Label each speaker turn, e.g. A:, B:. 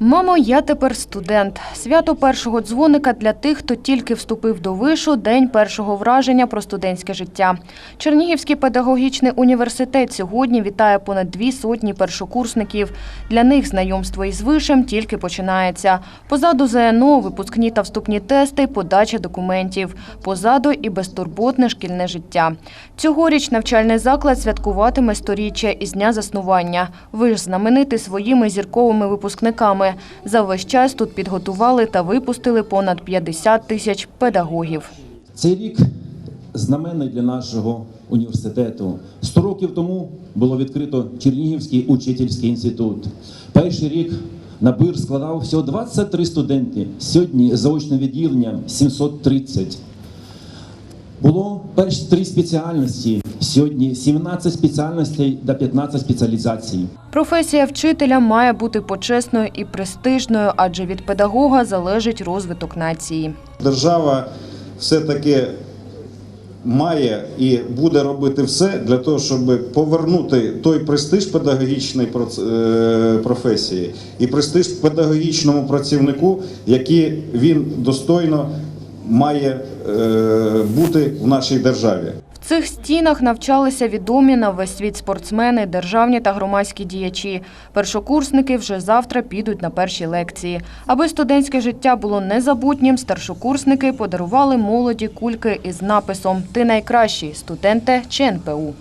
A: Мамо, я тепер студент. Свято першого дзвоника для тих, хто тільки вступив до вишу, день першого враження про студентське життя. Чернігівський педагогічний університет сьогодні вітає понад дві сотні першокурсників. Для них знайомство із вишем тільки починається. Позаду ЗНО, випускні та вступні тести, подача документів. Позаду і безтурботне шкільне життя. Цьогоріч навчальний заклад святкуватиме сторіччя із дня заснування. Ви ж знаменити своїми зірковими випускниками. За весь час тут підготували та випустили понад 50 тисяч педагогів.
B: Цей рік знаменний для нашого університету. Сто років тому було відкрито Чернігівський учительський інститут. Перший рік набір складав всього 23 студенти. Сьогодні заочне відділення 730. Було перші три спеціальності. Сьогодні 17 спеціальностей та 15 спеціалізацій.
A: Професія вчителя має бути почесною і престижною, адже від педагога залежить розвиток нації.
C: Держава все-таки має і буде робити все для того, щоб повернути той престиж педагогічної е, професії і престиж педагогічному працівнику, який він достойно має е, бути в нашій державі.
A: В цих стінах навчалися відомі на весь світ спортсмени, державні та громадські діячі. Першокурсники вже завтра підуть на перші лекції. Аби студентське життя було незабутнім, старшокурсники подарували молоді кульки із написом Ти найкращий студенте ЧНПУ.